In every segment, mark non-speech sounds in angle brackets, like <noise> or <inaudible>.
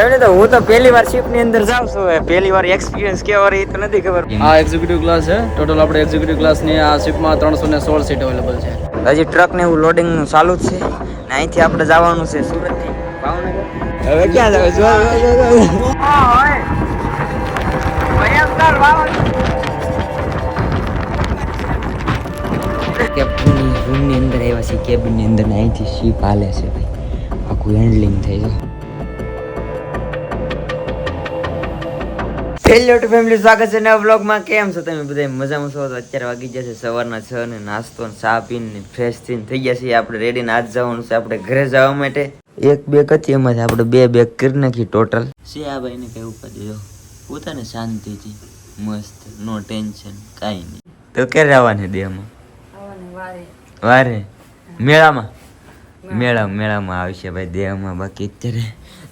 એટલે તો હું તો પહેલી વાર શિપની અંદર જાઉં છું. પહેલી વાર એક્સપિરિયન્સ કેવો રહી તો નથી ખબર. આ એક્ઝિક્યુટિવ ક્લાસ છે. ટોટલ આપણે એક્ઝિક્યુટિવ ક્લાસની આ શિપમાં ત્રણસો ને સોળ સીટ અવેલેબલ છે. હજી ટ્રક ને એવું લોડિંગનું ચાલુ જ છે. ને અહીંથી આપણે જવાનું છે સુરતથી ભાવનગર હવે ક્યાં જાવ જો કેબની રૂમની અંદર આવ્યા છે કેબની અંદર અહીંથી શીપ હાલે છે ભાઈ. આખું હેન્ડલિંગ થઈ છે હેલો ટુ ફેમિલી સ્વાગત છે નવા બ્લોગમાં કેમ છો તમે બધા મજામાં છો? અત્યારે વાગી જશે સવારના છ ને નાસ્તો ને ચા પીને ફ્રેશ થઈને થઈ જશે આપણે રેડી ને આજ જવાનું છે આપણે ઘરે જવા માટે. એક બેગ હતી એમાંથી આપણે બે બેગ કરી નાખી ટોટલ છે આ ભાઈને કઈ ઉપાધિ જો પોતાને શાંતિથી મસ્ત નો ટેન્શન કાંઈ નહીં. તો ક્યારે આવવાની દેહમાં? વારે. મેળામાં? મેળા મેળામાં આવશે ભાઈ દેહમાં. બાકી અત્યારે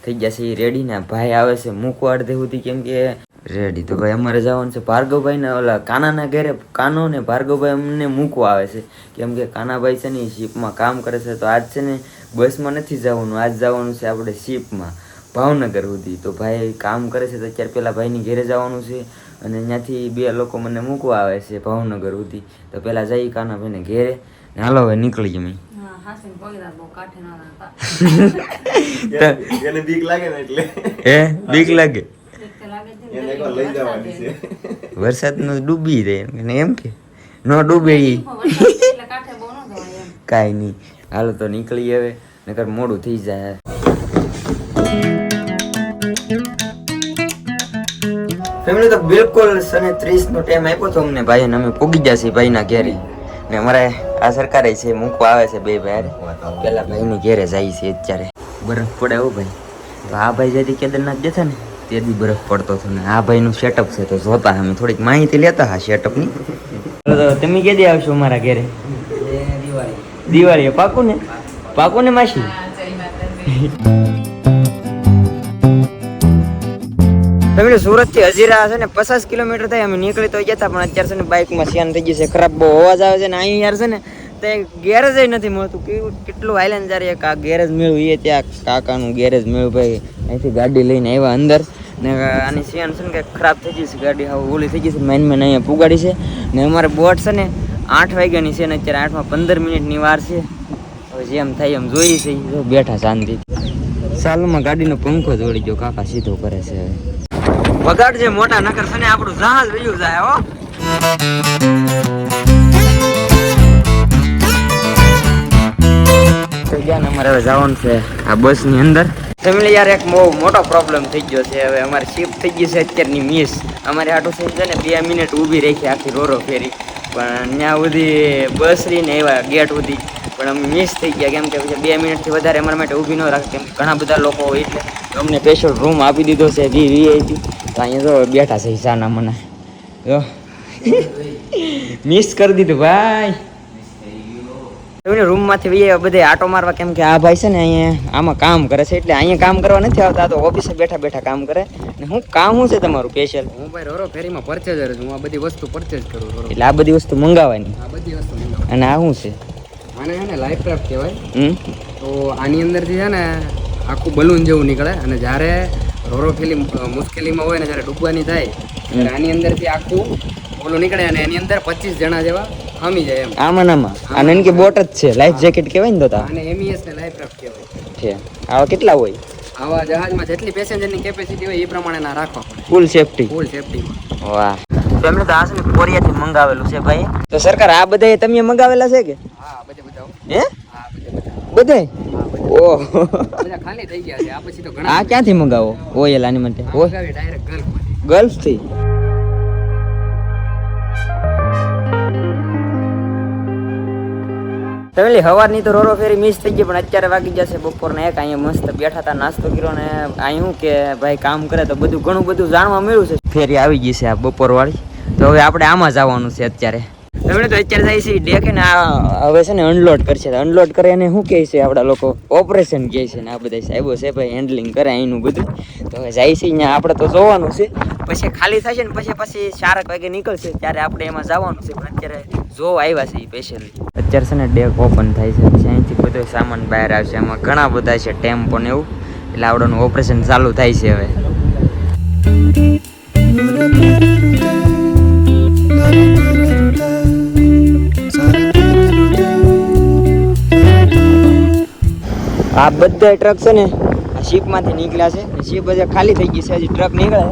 થઈ જશે રેડી ને ભાઈ આવે છે મૂકવા અડધે સુધી. કેમ કે રેડી તો ભાઈ અમારે જવાનું છે ભાર્ગવભાઈ ને ઓલા કાનાના ઘેરે કાનો ને ભાર્ગવભાઈ અમને મૂકવા આવે છે. કેમ કે કાનાભાઈ છે ને એ શિપમાં કામ કરે છે. તો આજ છે ને બસમાં નથી જવાનું. આજ જવાનું છે આપણે શિપમાં ભાવનગર સુધી. તો ભાઈ કામ કરે છે તો અત્યારે પેલા ભાઈની ઘેરે જવાનું છે અને ત્યાંથી બે લોકો મને મૂકવા આવે છે ભાવનગર સુધી. તો પેલા જઈ કાનાભાઈને ઘેરે. ને હાલો હવે નીકળી જમી <laughs> એને બીક લાગે ને એટલે. હે? બીક લાગે? એને એકવાર લઈ <laughs> વરસાદ નો ડૂબી રહે. એમ કે ન ડૂબે ઈ. <laughs> કાંઈ નહીં. હાલો તો નીકળી હવે નકર મોડું થઈ જાય. ફેમિલી તો બિલકુલ સને ત્રીસ નો ટાઈમ આપ્યો તો અમને ભાઈ અમે પૂગી જશે ભાઈના ઘેરે. ને અમારે આ સરકારે છે મૂકવા આવે છે બે ભાઈ. પેલા ભાઈની ઘેરે જાય છે અત્યારે. બરફ પડે એવું ભાઈ. તો આ ભાઈ જતી કેદારનાથ જતા ને? તે દી બરફ પડતો હતો ને આ ભાઈનું સેટઅપ છે તો જોતા અમે થોડીક માહિતી લેતા હા સેટઅપની તમે કેદી આવશો અમારા ઘેરે? દિવાળી. પાકું ને પાકું ને માસી? તમે સુરતથી હજીરા છે ને પચાસ કિલોમીટર થાય, અમે નીકળી તો ગયા પણ અત્યારે છે ને બાઇકમાં સિયાન થઈ ગયું છે, ખરાબ બહુ અવાજ આવે છે ને અહીં યાર છે ને તે ગેરેજ નથી મળતું. કેવું કેટલું આઈલેન્ડ જ્યારે આ ગેરેજ મેળવું, એ ત્યાં કાકાનું ગેરેજ મેળવું ભાઈ. અહીંથી ગાડી લઈને આવ્યા અંદર. ને આની સિયાન છે ને કે ખરાબ થઈ ગઈ છે. ગાડી હવે ઓલી થઈ ગઈ છે. મેન મેન અહીંયા પુગાડી છે. ને અમારે બોટ છે ને આઠ વાગ્યાની છે ને અત્યારે આઠમાં પંદર મિનિટની વાર છે. હવે જેમ થાય એમ જોઈએ છે. જો બેઠા શાંતિ સાલમાં ગાડીનો પંખો જોડી ગયો. કાકા સીધો કરે છે હવે. વગાડ જે મોટા નગર છે ને આપણું જહાજ રહ્યું જાય, હો. તો ગયા ને અમારે હવે જવાનું છે આ બસની અંદર. ફેમિલી યાર એક બહુ મોટો પ્રોબ્લેમ થઈ ગયો છે. હવે અમારે શિફ્ટ થઈ ગઈ છે અત્યારની મિસ અમારે આટો થઈ છે ને, બે મિનિટ ઊભી રાખી આખી રોરો ફેરી. પણ ત્યાં સુધી બસ રહીને એવા ગેટ સુધી. પણ અમે મિસ થઈ ગયા. કેમ કે પછી બે મિનિટથી વધારે અમારા માટે ઊભી ન રાખે કેમ ઘણા બધા લોકો હોય એટલે અમને સ્પેશિયલ રૂમ આપી દીધો છે વી વીઆઈપી તો અહીંયા તો બેઠા છે હિસાના મને જો. <laughs> મિસ કરી દીધું, ભાઈ. એમને રૂમમાંથી બધે આટો મારવા કેમ કે આ ભાઈ છે ને અહીંયા આમાં કામ કરે છે એટલે અહીંયા કામ કરવા નથી આવતા તો ઓફિસે બેઠા બેઠા કામ કરે. ને હું કામ શું છે તમારું સ્પેશિયલ હું ભાઈ રોરો ફેરીમાં પરચેઝર છું હું આ બધી વસ્તુ પરચેઝ કરું છું એટલે આ બધી વસ્તુ મંગાવવાની? આ બધી વસ્તુ અને આ શું છે? આને છે ને લાઈફ ક્રાફ્ટ કહેવાય. તો આની અંદરથી છે ને આખું બલૂન જેવું નીકળે અને જ્યારે રોરો ફેલી મુશ્કેલીમાં હોય ને જ્યારે ડૂબવાની થાય ત્યારે આની અંદરથી આખું ઓલું નીકળે અને એની અંદર પચીસ જણા જેવા ખામી જાય એમ. આમાં નામાં આ નનકી બોટ જ છે. લાઈફ જેકેટ કહેવાય ને તો તા અને એમઈએસ ને લાઈફ રાફ્ટ કહેવાય. છે. આવા કેટલા હોય? આવા જહાજમાં જેટલી પેસેન્જરની કેપેસિટી હોય એ પ્રમાણે ના રાખવા ફૂલ સેફટી ફૂલ સેફટી વાહ. તો એમને તો આસને કોરિયાથી મંગાવેલું છે ભાઈ. તો સરકાર આ બધા તમે મંગાવેલા છે કે? હા બધે બતાવો. હે? હા બધે બધા બધે ઓહ. બધા ખાલી થઈ ગયા છે. આ પછી તો ઘણા આ ક્યાંથી મંગાવો? ઓયલ આની માટે. ઓય. ડાયરેક્ટ ગલ્ફ ગલ્ફથી ફેમિલી હવારની તો રોરો ફેરી મિસ થઈ ગઈ, પણ અત્યારે વાગી જશે બપોરના એક. અહીંયા મસ્ત બેઠા હતા નાસ્તો કર્યો ને અહીં શું કે ભાઈ કામ કરે તો બધું, ઘણું બધું જાણવા મળ્યું છે. ફેરી આવી ગઈ છે આ બપોર વાળી તો હવે આપણે આમાં જવાનું છે અત્યારે. એમણે તો અત્યારે જાય છે ડેકે ને આ, હવે છે ને અનલોડ કરશે. અનલોડ કરે એને શું કહે છે આપણા લોકો? ઓપરેશન કહે છે ને આ બધા સાહેબો છે ભાઈ હેન્ડલિંગ કરે અહીંનું બધું. તો હવે જાય છે અહીંયા, આપણે તો જોવાનું છે. પછી ખાલી થશે ને પછી પછી ચારક વાગે નીકળશે, ત્યારે આપણે એમાં જવાનું છે. પણ અત્યારે જોવા આવ્યા છે એ સ્પેશિયલી અત્યારે છે ને ડેક ઓપન થાય છે. અહીંથી બધો સામાન બહાર આવશે. એમાં ઘણા બધા છે ટેમ્પો ને એવું. એટલે આવડોનું ઓપરેશન ચાલુ થાય છે હવે. આ બધા ટ્રક છે ને આ શીપમાંથી નીકળ્યા છે. શીપ બધા ખાલી થઈ ગઈ છે. હજી ટ્રક નીકળે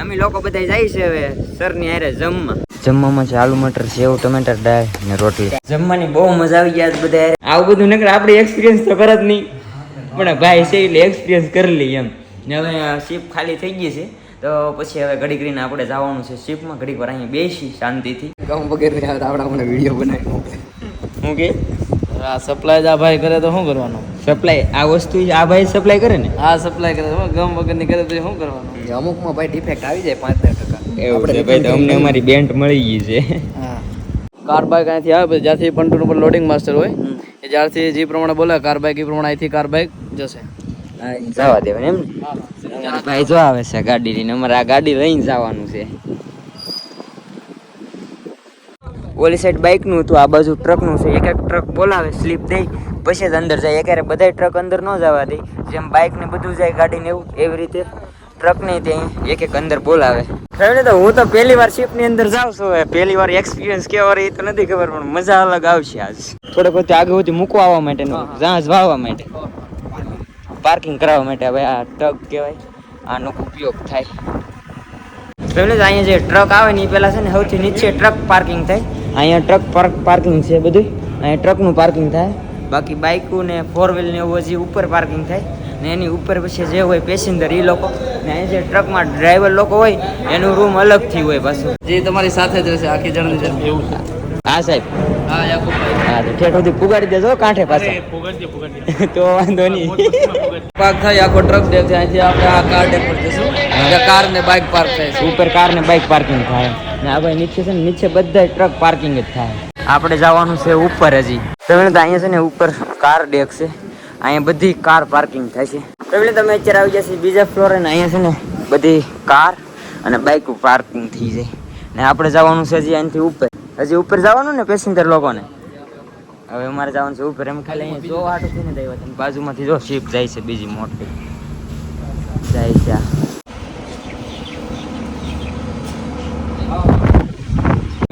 અમે લોકો બધા જાય છે હવે. સરની હારે જમવા. જમવામાં છે આલુ મટર સેવ ટમેટર દાળ ને રોટલી. જમવાની બહુ મજા આવી ગયા બધા. આવું બધું નકર આપણે એક્સપિરિયન્સ તો કરે જ નહીં. પણ ભાઈ છે એટલે એક્સપિરિયન્સ કરી લઈએ એમ. ને હવે આ શીપ ખાલી થઈ ગઈ છે. તો પછી હવે ઘડી કરીને આપણે જવાનું છે શિપમાં ઘડીક વાર અહીંયા બેસી શાંતિથી. ઘઉં વગેરે આપણે આપણે વીડિયો બનાવી મોકલે હું કે? આ સપ્લાય આ ભાઈ કરે તો શું કરવાનું? સપ્લાય આ વસ્તુ આ ભાઈ સપ્લાય કરે ને? આ સપ્લાય કરે ગમ વગરની કરે તો શું કરવાનું? અમુકમાં ભાઈ ડિફેક્ટ આવી જાય પાંચ એવું છે ભાઈ અમને અમારી બેન્ટ મળી ગઈ છે. હા. કાર બાઇક અહીંથી આવે પછી જ્યાંથી પંટુન ઉપર લોડિંગ માસ્ટર હોય એ જ્યારથી જે પ્રમાણે બોલે કાર બાઇક એ પ્રમાણે અહીંથી કાર બાઇક જશે. જવા દેવાનું એમ ને? ભાઈ જો આવે છે ગાડી લઈને. અમારે આ ગાડી લઈને જવાનું છે. ઓલી સાઈડ બાઇકનું હતું આ બાજુ ટ્રકનું છે. એક એક ટ્રક બોલાવે સ્લીપ દઈ પછી જ અંદર જાય. એકારે બધા ટ્રક અંદર ન જવા દે. જેમ બાઇક ને બધું જાય ગાડી ને એવું એવી રીતે ટ્રક નહીં ત્યાં એક એક અંદર બોલાવે. ખબર તો હું તો પહેલી વાર શિપની અંદર જાઉં છું પહેલી વાર એક્સપિરિયન્સ કેવો રહી તો નથી ખબર પણ મજા અલગ આવશે આજ. થોડોક વખતે આગળ સુધી મૂકવા આવવા માટે જહાજ વાવવા માટે. પાર્કિંગ કરાવવા માટે હવે આ ટ્રક કહેવાય આનો ઉપયોગ થાય. પહેલું જ અહીંયા જે ટ્રક આવે ને એ પહેલાં છે ને સૌથી નીચે ટ્રક પાર્કિંગ થાય. અહીંયા ટ્રક પાર્ક પાર્કિંગ છે બધું અહીંયા ટ્રકનું પાર્કિંગ થાય. બાકી બાઇકો ને ફોર વ્હીલ ને એવું હજી ઉપર પાર્કિંગ થાય. ને એની ઉપર પછી જે હોય પેસેન્જર એ લોકો. ને અહીંયા જે ટ્રકમાં ડ્રાઈવર લોકો હોય એનું રૂમ અલગથી હોય પાછું. જે તમારી સાથે જ રહેશે આખી જણ છે એવું હા સાહેબ. હા યાકુબભાઈ. હા ઠેઠ સુધી પુગાડી દેજો કાંઠે પાસે <laughs> તો વાંધો નહીં. પાર્ક થાય આખો ટ્રક ડે છે અહીંથી આપણે આ કાર ડે પર જશું કાર ને બાઇક પાર્ક થાય ઉપર કાર ને બાઇક પાર્કિંગ થાય. ને આ ભાઈ નીચે છે ને નીચે બધા ટ્રક પાર્કિંગ જ થાય. આપણે જવાનું છે ઉપર હજી. તમે તો અહીંયા છે ને ઉપર કાર ડેક છે. અહીંયા બધી કાર પાર્કિંગ થાય છે. તમે તમે અત્યારે આવી જશે બીજા ફ્લોરે ને અહીંયા છે ને બધી કાર અને બાઇક પાર્કિંગ થઈ જાય ને આપણે જવાનું છે હજી અહીંથી ઉપર. હજી ઉપર જવાનું ને પેસેન્જર લોકોને? હવે અમારે જવાનું છે ઉપર. એમ ખાલી અહીંયા જો આટો થઈને જ બાજુમાંથી જો શિપ જાય છે બીજી મોટી. જાય છે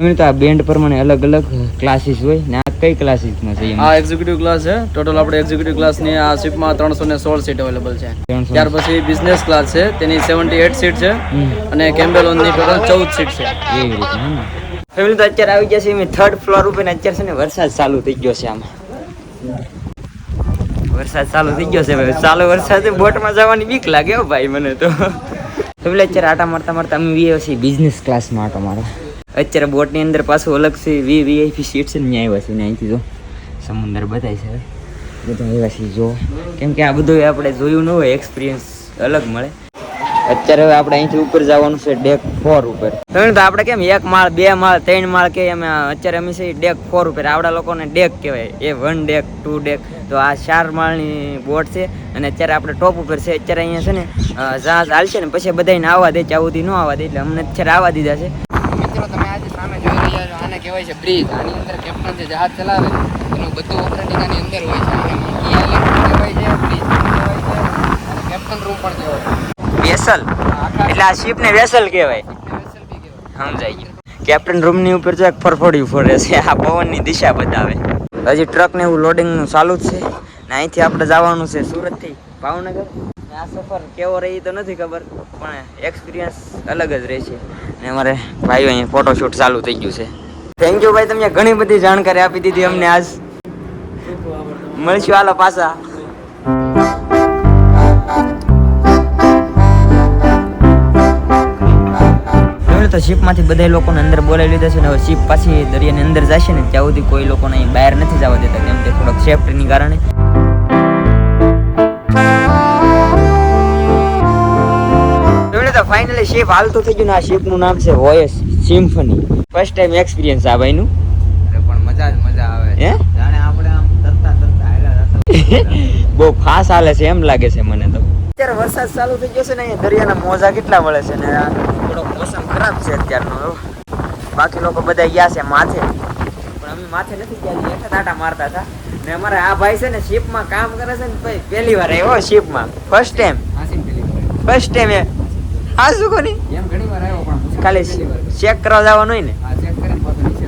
એમ તો આ બેન્ડ પ્રમાણે અલગ અલગ ક્લાસીસ હોય ને આ કઈ ક્લાસીસમાં છે આ એક્ઝિક્યુટિવ ક્લાસ છે. ટોટલ આપણે એક્ઝિક્યુટિવ ક્લાસની આ શિપમાં ત્રણસો ને સોળ સીટ અવેલેબલ છે. ત્યાર પછી બિઝનેસ ક્લાસ છે. તેની સેવન્ટી એટ સીટ છે અને કેમ્બેલોનની ટોટલ ચૌદ સીટ છે. એવી રીતે ફેમિલી તો અત્યારે આવી ગયા છે અમે થર્ડ ફ્લોર ઉપર ને અત્યારે છે ને વરસાદ ચાલુ થઈ ગયો છે આમાં. વરસાદ ચાલુ થઈ ગયો છે ભાઈ. ચાલુ વરસાદે બોટમાં જવાની બીક લાગે હો ભાઈ મને તો. ફેમિલી અત્યારે આટા મારતા મારતા અમે વીએ છીએ બિઝનેસ ક્લાસમાં આટો મારવા. અત્યારે બોટની અંદર પાછું અલગ છે, વી વીઆઈપી સીટ છે ને ત્યાં આવ્યા છે ને અહીંથી જો. સમુદ્ર બતાય છે. બધા આવ્યા છે, જો. કેમ કે આ બધું આપણે જોયું ન હોય એક્સપિરિયન્સ અલગ મળે. અત્યારે હવે આપણે અહીંથી ઉપર જવાનું છે ડેક ફોર ઉપર. તો આપણે કેમ, એક માળ, બે માળ, ત્રણ માળ કે અમે અત્યારે અમે છે ડેક ફોર ઉપર. આવડા લોકોને ડેક કહેવાય. A one deck two deck તો આ ચાર માળની બોટ છે અને અત્યારે આપણે ટોપ ઉપર છે. અત્યારે અહીંયા છે ને જહાજ હાલશે ને, પછી બધાને આવવા દે. સુધી ન આવવા દે, એટલે અમને અત્યારે આવવા દીધા છે. સામે જોઈ રહ્યા છો. આને કહેવાય છે બ્રિજ. આની અંદર કેપ્ટન જે જહાજ ચલાવે એનું બધું ઓપરેટિંગ આની અંદર હોય છે. કહેવાય છે બ્રિજ કહેવાય છે અને કેપ્ટન રૂમ પણ કહેવાય વેસલ? એટલે આ શિપ ને વેસલ કહેવાય. સમજાઈ ગયું. કેપ્ટન રૂમની ઉપર જો એક ફરફોડી ફરે છે. આ પવનની દિશા બતાવે. હજી ટ્રક ને એવું લોડિંગનું ચાલુ જ છે. ને અહીંથી આપણે જવાનું છે સુરતથી ભાવનગર આ સફર કેવો રહી તો નથી ખબર પણ એક્સપિરિયન્સ અલગ જ રહે છે ને અમારે ભાઈઓ અહીંયા ફોટોશૂટ ચાલુ થઈ ગયું છે. થેન્ક યુ ભાઈ, તમને ઘણી બધી જાણકારી આપી દીધી અમને આજ. મળશું હાલો પાછા. તો શિપમાંથી બધા લોકોને અંદર બોલાવી લીધા છે ને હવે શિપ પાછી દરિયાની અંદર જશે ને ત્યાં સુધી કોઈ લોકોને અહીં બહાર નથી જવા દેતા, કેમ કે થોડોક સેફ્ટીની કારણે. તો ફાઇનલી હાલતું થઈ ગયું ને આ શિપનું નામ છે Voice Symphony. First time experience આ ભાઈનું. પણ મજા જ મજા આવે. હે? જાણે આપણે આમ તરતા તરતા આયલા <laughs> બહુ ફાસ હાલે છે એમ લાગે છે મને તો. અત્યારે વરસાદ ચાલુ થઈ ગયો છે ને અહીંયા દરિયાના મોજા કેટલા મળે છે ને આ થોડોક મોસમ ખરાબ છે અત્યારનો બાકી લોકો બધા ગયા છે માથે. પણ અમે માથે નથી ગયા હેઠા તાટા મારતા હતા. ને અમારા આ ભાઈ છે ને શિપમાં કામ કરે છે ને ભાઈ પહેલી વાર આવ્યો શિપમાં. First time. ફર્સ્ટ ટાઈમ હા શું કોની? એમ ઘણી વાર આવ્યો પણ વાર. ચેક કરવા જવાનું હોય ને? આ ચેક કરીને પાછો નીચે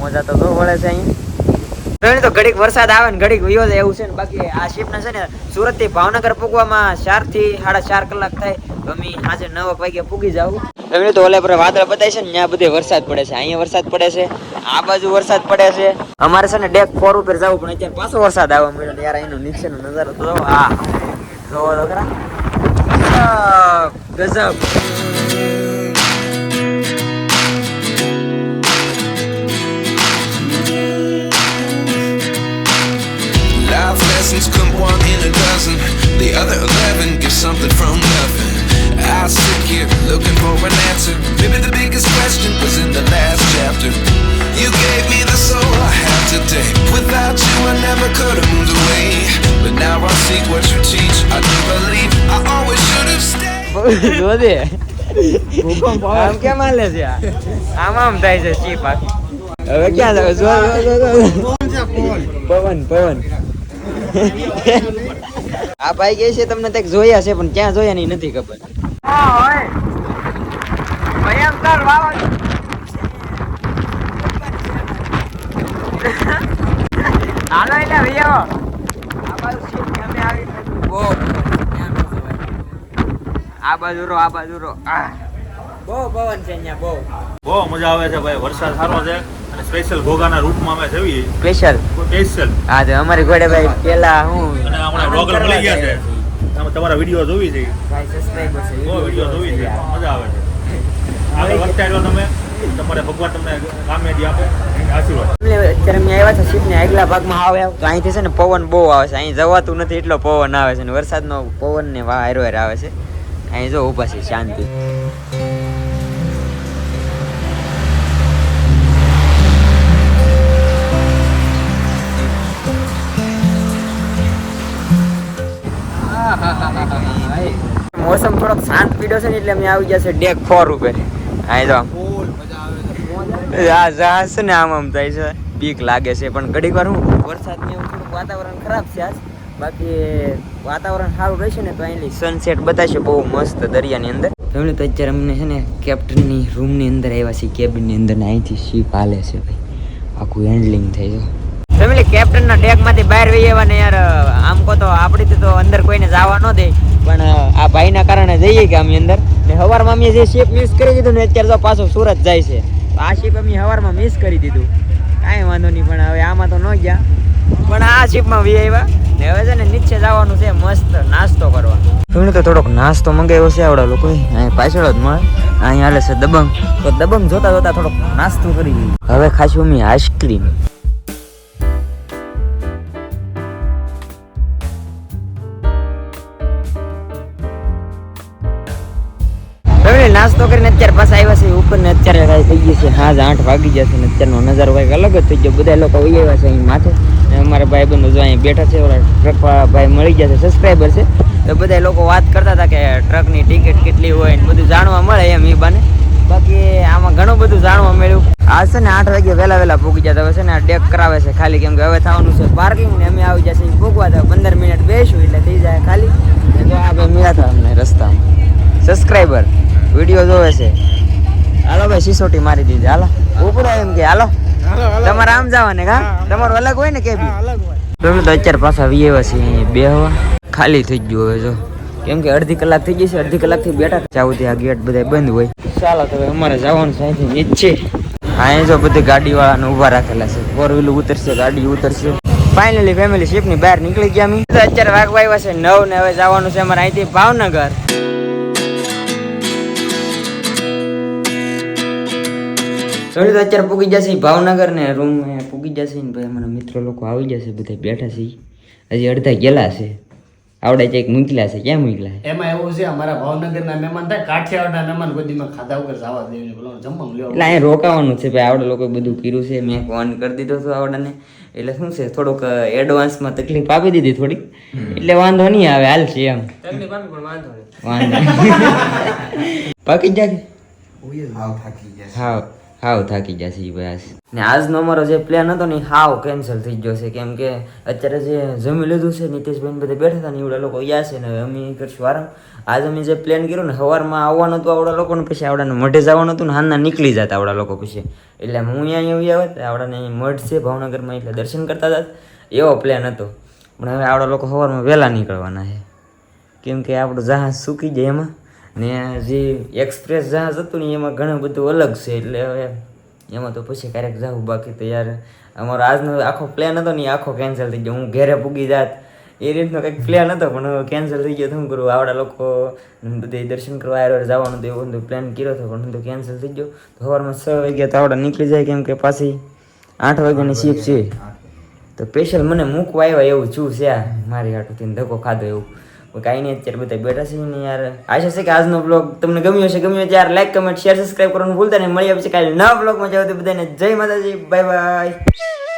મોજા તો બહુ વળે છે અહીંયા તો ઘડીક વરસાદ આવે ને ઘડીક વયો જાય એવું છે ને. બાકી આ શિપ છે ને સુરતથી ભાવનગર પૂગવામાં ચારથી સાડા ચાર કલાક થાય. તો અમે આજે નવ વાગે પૂગી જાવ એમને તો ઓલે પર વાદળ બતાય છે ને ત્યાં બધે વરસાદ પડે છે. અહીંયા વરસાદ પડે છે. આ બાજુ વરસાદ પડે છે. અમારે છે ને ડેક ફોર ઉપર જવું પણ અત્યારે પાછો વરસાદ આવવા મળ્યો યાર અહીંનો નીચેનો નજારો તો. આ જોવો તો ખરા. ગજબ ગજબ Life lessons come one in a dozen. The other eleven get something from nothing. I sit here looking for an answer. Maybe the biggest question was in the last chapter. You gave me the soul I have today. Without you, I never could have moved away. But now I see what you teach. I do believe I always should have stayed. જોજે આમ કેમ હાલે છે આ? આમ આમ થાય છે શીપ આખી. હવે ક્યાં જાવ જો જો, જો, જો. પવન પવન આ ભાઈ કહે છે તમને કંઈક જોયા છે પણ ક્યાં જોયા નહીં નથી ખબર ભયંકર હાલો એટલે ભૈયા આ બાજુ બહુ આ બાજુ રો આ બાજુ રો આ. બહુ પવન છે અહીંયા બહુ બહુ મજા આવે છે ભાઈ વરસાદ સારો છે અને સ્પેશિયલ ભોગાના રૂટમાં અમે જઈએ. સ્પેશિયલ સ્પેશિયલ હા તો અમારી ઘોડે ભાઈ પેલા હું અને હમણાં બ્લોગર મળી ગયા છે. તમે તમારા વીડિયો જોવી છે. વીડિયો જોવી મજા આવે છે. આગળ વધતા તમે. તમારે ભગવાન તમને કામયાબી આપે અત્યારે અમે આવ્યા છે શીપને આગલા ભાગમાં. આવે તો અહીંથી છે ને પવન બહુ આવે છે. અહીં જવાતું નથી એટલો પવન આવે છે. ને વરસાદનો પવન ને હારો આવે છે. અહીં જો ઊભા છે શાંતિ. <laughs> મોસમ થોડોક શાંત પીડ્યો છે ને એટલે અમે આવી ગયા છે ડેક ફોર ઉપર. અહીં તો જહાજ ને આમ આમ થાય છે. બીક લાગે છે, પણ ઘડીક વાર હું વરસાદ ને એવું થોડુંક વાતાવરણ ખરાબ છે આજ. બાકી વાતાવરણ સારું રહેશે ને તો અહીંની સનસેટ બતાવશે બહુ મસ્ત દરિયાની અંદર. ફેમિલી તો અત્યારે અમને છે ને કેપ્ટનની રૂમની અંદર આવ્યા છીએ કેબિનની અંદર ને અહીંથી શીપ હાલે છે ભાઈ. આખું હેન્ડલિંગ થઈ જાય ફેમિલી કેપ્ટનના ડેકમાંથી બહાર વહી ને યાર. આમ કહો તો આપણી તો અંદર કોઈને જવા ન દે. પણ આ ભાઈના કારણે જઈએ કે અમે અંદર? ને સવારમાં અમે જે શેપ મિસ કરી દીધું ને અત્યારે તો પાછો સુરત જાય છે. આ શેપ અમે સવારમાં મિસ કરી દીધું. કાંઈ વાંધો નહીં પણ હવે આમાં તો ન ગયા. પણ આ શેપમાં વી આવ્યા ને હવે છે ને નીચે જવાનું છે મસ્ત નાસ્તો કરવા. એમને તો થોડોક નાસ્તો મંગાવ્યો છે આવડા લોકો અહીં પાછળ જ મળે. અહીં હાલે છે દબંગ. તો દબંગ જોતા જોતા થોડોક નાસ્તો કરી હવે ખાશું અમે આઈસ્ક્રીમ નાસ્તો કરીને અત્યારે પાછા આવ્યા છે ઉપર ને અત્યારે કાંઈ થઈ ગઈ છે. હાજ આઠ વાગી જશે ને અત્યારનો નજારો કંઈક અલગ જ થઈ ગયો. બધા લોકો વહી આવ્યા છે અહીં માથે. ને અમારા ભાઈ બંધો જો અહીં બેઠા છે. ઓલા ટ્રક ભાઈ મળી ગયા છે. સબસ્ક્રાઈબર છે. તો બધા લોકો વાત કરતા હતા કે ટ્રકની ટિકિટ કેટલી હોય ને બધું જાણવા મળે એમ એ બાને. બાકી આમાં ઘણું બધું જાણવા મળ્યું. આ છે ને આઠ વાગે વહેલા વહેલા ભૂગી જતા હવે છે ને આ ડેક કરાવે છે ખાલી. કેમ કે હવે થવાનું છે પાર્કિંગ ને અમે આવી જશે ભૂગવા તો પંદર મિનિટ બેસું એટલે થઈ જાય ખાલી. તો આ ભાઈ મળ્યા હતા અમને રસ્તામાં. સબસ્ક્રાઈબર વીડિયો જોવે છે. હાલો ભાઈ સિસોટી મારી દીધી. હાલો. ઉપડો એમ કે હાલો. તમારે આમ જવાને કા તમારું અલગ હોય ને કે બી? તમે તો અત્યારે પાછા વીએવા છે બે હવા ખાલી થઈ ગયું હવે જો. કેમ કે અડધી કલાક થઈ ગઈ છે અડધી કલાકથી બેઠા. જાવ ત્યાં ગેટ બધા બંધ હોય. ચાલો તો અમારે જવાનું છે અહીંથી. નીચે અહીંયા જો બધી ગાડી વાળાને ઊભા રાખેલા છે. ફોર વ્હીલ ઉતરશે ગાડી ઉતરશે. ફાઇનલી ફેમિલી શિપની બહાર નીકળી ગયા અમે અત્યારે વાગવા આવ્યા છે. નવ ને હવે જવાનું છે અમારે અહીંથી ભાવનગર. થોડી તો અત્યારે પૂગી જશે ભાવનગર ને રૂમ પૂગી જશે ને ભાઈ અમારા મિત્રો લોકો આવી જશે બધા બેઠા છે. હજી અડધા ગયેલા છે. આવડે ચેક મૂકેલા છે ક્યાં મૂકેલા એમાં એવું છે અમારા ભાવનગરના મહેમાન થાય કાઠિયાવાડના મહેમાન ગોદીમાં ખાધા વગર જવા દેવું બોલો જમવાનું લેવા એટલે અહીંયા રોકાવાનું છે ભાઈ આવડે લોકો બધું કર્યું છે. મેં ફોન કરી દીધો હતો આવડાને. એટલે શું છે થોડુંક એડવાન્સમાં તકલીફ આપી દીધી થોડીક. એટલે વાંધો નહીં આવે હાલ છે એમ. વાંધો નહીં. <laughs> પાકી જ જાય હા હાવ થાકી ગયા છે ઈ ને આજનો અમારો જે પ્લાન હતો ને હાવ કેન્સલ થઈ ગયો છે. કેમ કે અત્યારે જે જમી લીધું છે નીતિશભાઈ બધા બેઠા હતા ને એવડા લોકો ગયા છે ને અમે કરશું આરામ. આજ અમે જે પ્લાન કર્યો ને, સવારમાં આવવાનું હતું આવડા લોકોને પછી આવડાને મઢે જવાનું હતું ને હાલના નીકળી જતા આવડા લોકો પછી. એટલે હું અહીંયા આવ્યા હતા આવડાને મઢ છે, ભાવનગરમાં, એટલે દર્શન કરતા હતા. એવો પ્લાન હતો. પણ હવે આવડા લોકો સવારમાં વહેલા નીકળવાના છે. કેમ કે આપણું જહાજ સૂકી જાય એમાં. ને જે એક્સપ્રેસ જહાજ હતું ને એમાં ઘણું બધું અલગ છે. એટલે હવે એમાં તો પછી ક્યારેક જવું બાકી તો યાર અમારો આજનો આખો પ્લાન હતો ને આખો કેન્સલ થઈ ગયો. હું ઘેરે પૂગી જાત. એ રીતનો કંઈક પ્લાન હતો પણ કેન્સલ થઈ ગયો તો શું કરું? આવડા લોકો બધે દર્શન કરવા આવ્યા જવાનું હતું એવું બધું પ્લાન કર્યો હતો પણ કેન્સલ થઈ ગયો. તો સવારમાં છ વાગ્યા તો આવડા નીકળી જાય કેમ કે પાછી આઠ વાગ્યાની શિફ્ટ છે. તો સ્પેશિયલ મને મૂકવા આવ્યા એવું છું છે આ મારી હાટુથી ધક્કો ખાધો એવું. કાંઈ નહીં, અત્યારે બધા બેઠા છે ને યાર. આશા છે કે આજનો બ્લોગ તમને ગમ્યો હશે, ગમ્યો ત્યારે લાઈક કમેન્ટ શેર સબસ્ક્રાઈબ કરવાનું ભૂલતા નહીં. મળી આપશે કાલે નવા બ્લોગમાં જાવ તો બધાને જય માતાજી બાય બાય